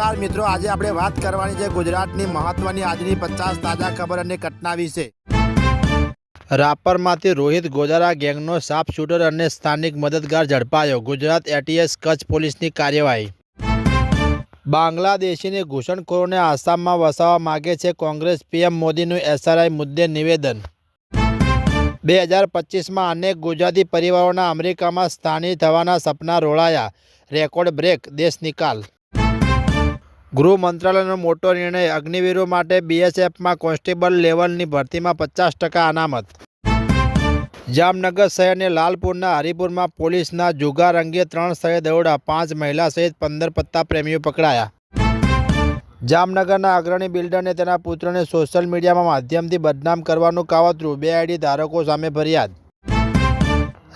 નમસ્કાર મિત્રો, આજે આપણે વાત કરવાની છે ગુજરાતની મહત્વની આજની પચાસ તાજા ખબર અને ઘટના વિશે. રાપરમાંથી રોહિત ગોજારા ગેંગનો સાપ શૂટર અને સ્થાનિક મદદગાર ઝડપાયો. ગુજરાત એટીએસ કચ્છ પોલીસની કાર્યવાહી. બાંગ્લાદેશીની ઘૂસણખોરોને આસામમાં વસાવવા માગે છે કોંગ્રેસ પીએમ મોદીનું એસઆરઆઈ મુદ્દે નિવેદન. બે હજાર પચીસમાં અનેક ગુજરાતી પરિવારોના અમેરિકામાં સ્થાનિક થવાના સપના રોળાયા. રેકોર્ડ બ્રેક, દેશ નિકાલ. ગૃહ મંત્રાલયનો મોટો નિર્ણય અગ્નિવીરો માટે બીએસએફમાં કોન્સ્ટેબલ લેવલની ભરતીમાં પચાસ ટકા અનામત. જામનગર શહેરને લાલપુરના હરિપુરમાં પોલીસના જુગાર અંગે ત્રણ સ્થળે દરોડા, પાંચ મહિલા સહિત પંદર પત્તા પ્રેમીઓ પકડાયા. જામનગરના અગ્રણી બિલ્ડરને તેના પુત્રને સોશિયલ મીડિયામાં માધ્યમથી બદનામ કરવાનું કાવતરું, બે આઈડી ધારકો સામે ફરિયાદ.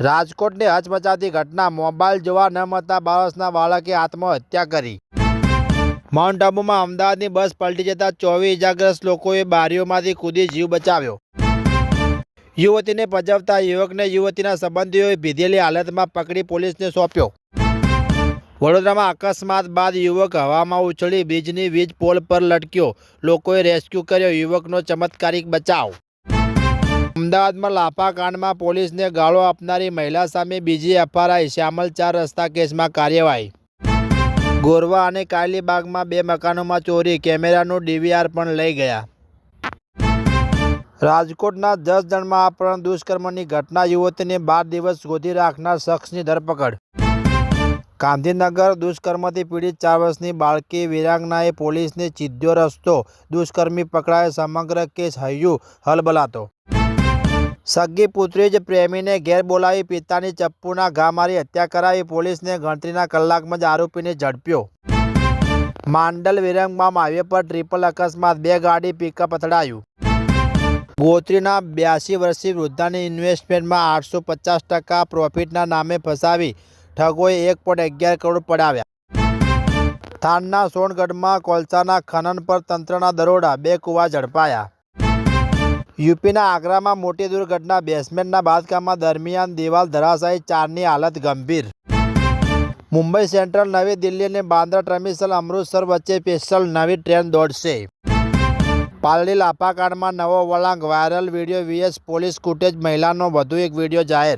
રાજકોટની હચમચાતી ઘટના, મોબાઈલ જોવા ન મળતા બાળસના બાળકે આત્મહત્યા કરી. માઉન્ટ આબુમાં અમદાવાદની બસ પલટી જતા ચોવીસ ઇજાગ્રસ્ત લોકોએ બારીઓમાંથી કૂદી જીવ બચાવ્યો. યુવતીને પજવતા યુવકને યુવતીના સંબંધીઓએ ભીધેલી હાલતમાં પકડી પોલીસને સોંપ્યો. વડોદરામાં અકસ્માત બાદ યુવક હવામાં ઉછળી બ્રિજની વીજ પોલ પર લટક્યો. લોકોએ રેસ્ક્યુ કર્યો, યુવકનો ચમત્કારિક બચાવ. અમદાવાદમાં લાફા કાંડમાં પોલીસને ગાળો આપનારી મહિલા સામે બીજી એફઆરઆઈ, શ્યામલ ચાર રસ્તા કેસમાં કાર્યવાહી. ગોરવા અને કાયલીબાગમાં બે મકાનોમાં ચોરી, કેમેરાનું ડીવીઆર પણ લઈ ગયા. રાજકોટના દસ જણમાં અપહરણ દુષ્કર્મની ઘટના, યુવતીને બાર દિવસ ગોધી રાખનાર શખ્સની ધરપકડ. ગાંધીનગર દુષ્કર્મથી પીડિત ચાર વર્ષની બાળકી વિરાંગનાએ પોલીસને ચીધ્યો રસ્તો. દુષ્કર્મી પકડાય સમગ્ર કેસ હૈયું હલબલાતો. સગી પુત્રી જ પ્રેમીને ઘેર બોલાવી પિતાની ચપ્પુના ઘા મારી હત્યા કરાવી પોલીસને ગણતરીના કલાકમાં જ આરોપીને ઝડપ્યો. માંડલ વિરંગમાં હાઈવે પર ટ્રિપલ અકસ્માત, બે ગાડી પિકઅપ અથડાયું. ગોત્રીના બ્યાસી વર્ષીય વૃદ્ધાની ઇન્વેસ્ટમેન્ટમાં આઠસો પચાસ ટકા પ્રોફિટના નામે ફસાવી ઠગોએ એક પોઈન્ટ અગિયાર કરોડ પડાવ્યા. થાનના સોનગઢમાં કોલસાના ખનન પર તંત્રના દરોડા, બે કુવા ઝડપાયા. યુપીના આગ્રામાં મોટી દુર્ઘટના બેસમેન્ટના બાંધકામમાં દરમિયાન દિવાલ ધરાશાયી ચારની હાલત ગંભીર. મુંબઈ સેન્ટ્રલ નવી દિલ્હી અને બાંદ્રા ટર્મિનલ અમૃતસર વચ્ચે સ્પેશિયલ નવી ટ્રેન દોડશે. પાલડી લાપાકાંડમાં નવો વળાંક viral, video VS police footage મહિલાનો વધુ એક વીડિયો જાહેર